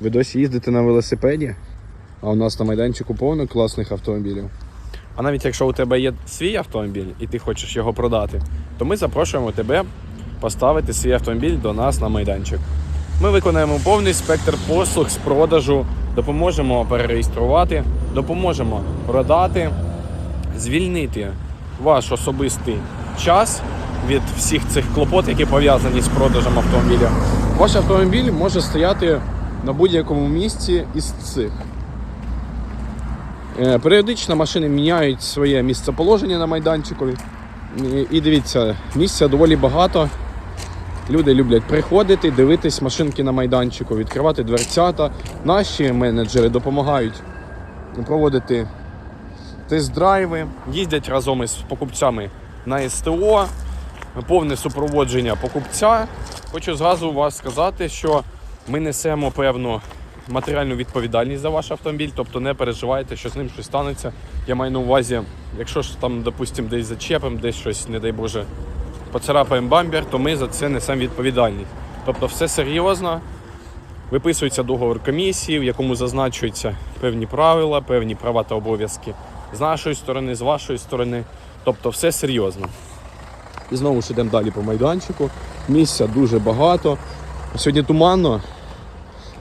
Ви досі їздите на велосипеді, а у нас на майданчику повно класних автомобілів. А навіть якщо у тебе є свій автомобіль і ти хочеш його продати, то ми запрошуємо тебе поставити свій автомобіль до нас на майданчик. Ми виконаємо повний спектр послуг з продажу, допоможемо перереєструвати, допоможемо продати, звільнити ваш особистий час від всіх цих клопот, які пов'язані з продажем автомобіля. Ваш автомобіль може стояти на будь-якому місці із цих. Е, Періодично машини міняють своє місцеположення на майданчику. І- І дивіться, місця доволі багато. Люди люблять приходити, дивитись машинки на майданчику, відкривати дверцята. Наші менеджери допомагають проводити тест-драйви, їздять разом із покупцями на СТО, повне супроводження покупця. Хочу зразу вас сказати, що ми несемо певну матеріальну відповідальність за ваш автомобіль, тобто не переживайте, що з ним щось станеться. Я маю на увазі, якщо ж там, допустимо, десь зачепимо, десь щось, не дай Боже, поцарапаємо бампер, то ми за це несемо відповідальність. Тобто все серйозно. Виписується договор комісії, в якому зазначуються певні правила, певні права та обов'язки з нашої сторони, з вашої сторони. Тобто все серйозно. І знову ж йдемо далі по майданчику. Місця дуже багато. Сьогодні туманно.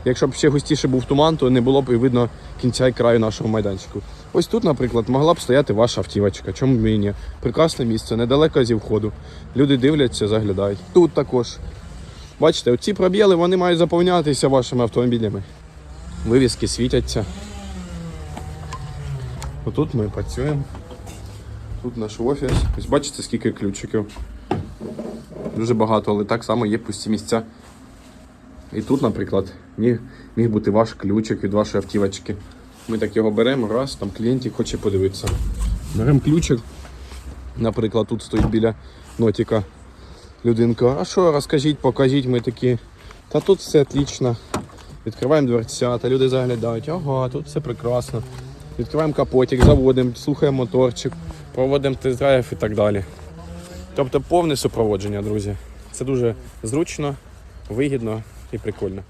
Якщо б ще густіше був туман, то не було б і видно кінця і краю нашого майданчику. Ось тут, наприклад, могла б стояти ваша автівочка. Чому б і ні? Прекрасне місце, недалеко зі входу. Люди дивляться, заглядають. Тут також. Бачите, оці пробіли вони мають заповнятися вашими автомобілями. Вивіски світяться. Отут ми працюємо. Тут наш офіс. Ось бачите, скільки ключиків. Дуже багато, але так само є пусті місця. І тут, наприклад, міг, бути ваш ключик від вашої автівочки. Ми так його беремо, раз, там клієнт хоче подивитися. Беремо ключик. Наприклад, тут стоїть біля нотіка людинка. А що, розкажіть, покажіть, ми такі. Та тут все отлично. Відкриваємо дверця, люди заглядають. Ага, тут все прекрасно. Відкриваємо капотик, заводимо, слухаємо моторчик, проводимо тест-драйв і так далі. Тобто повне супроводження, друзі. Це дуже зручно, вигідно і прикольно.